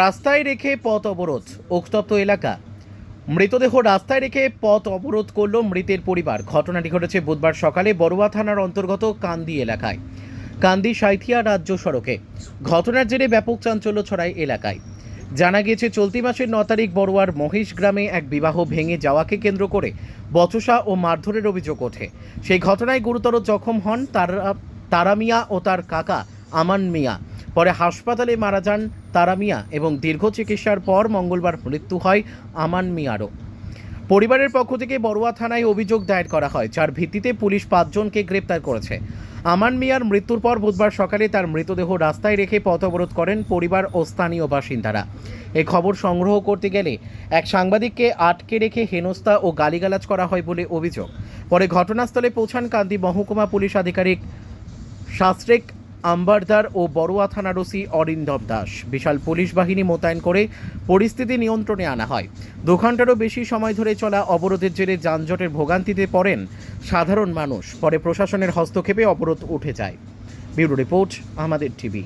রাস্তায় রেখে পথ অবরোধ উত্তপ্ত এলাকা। মৃতদেহ রাস্তায় রেখে পথ অবরোধ করল মৃতের পরিবার। ঘটনাটি ঘটেছে বুধবার সকালে বড়ুয়া থানার অন্তর্গত কান্দি এলাকায়। কান্দি সাঁইথিয়া রাজ্য সড়কে। ঘটনার জেরে ব্যাপক চাঞ্চল্য ছড়ায় এলাকায়। জানা গিয়েছে, চলতি মাসের ন তারিখ বড়ুয়ার মহেশ গ্রামে এক বিবাহ ভেঙে যাওয়াকে কেন্দ্র করে বচসা ও মারধরের অভিযোগ ওঠে। সেই ঘটনায় গুরুতর জখম হন তারা তারা মিয়া ও তার কাকা আমান মিয়া। পরে হাসপাতালে মারা যান তারা মিয়া এবং দীর্ঘ চিকিৎসার পর মঙ্গলবার মৃত্যু হয় আমান মিয়ারও। পরিবারের পক্ষ থেকে বড়ুয়া থানায় অভিযোগ দায়ের করা হয়, যার ভিত্তিতে পুলিশ পাঁচজনকে গ্রেপ্তার করেছে। আমান মিয়ার মৃত্যুর পর বুধবার সকালে তার মৃতদেহ রাস্তায় রেখে পথ অবরোধ করেন পরিবার ও স্থানীয় বাসিন্দারা। এ খবর সংগ্রহ করতে গেলে এক সাংবাদিককে আটকে রেখে হেনস্থা ও গালিগালাজ করা হয় বলে অভিযোগ। পরে ঘটনাস্থলে পৌঁছান কান্দি মহকুমা পুলিশ আধিকারিক শাস্ত্রেক আম্বারদার ও বড়ুয়া থানার ওসি অরিন্দম দাস। বিশাল পুলিশ বাহিনী মোতায়েন করে পরিস্থিতি নিয়ন্ত্রণে আনা হয়। দু ঘন্টারও বেশি সময় ধরে চলা অবরোধের জেরে যানজটের ভোগান্তিতে পড়েন সাধারণ মানুষ। পরে প্রশাসনের হস্তক্ষেপে অবরোধ উঠে যায়। ব্যুরো রিপোর্ট, আমাদের টিভি।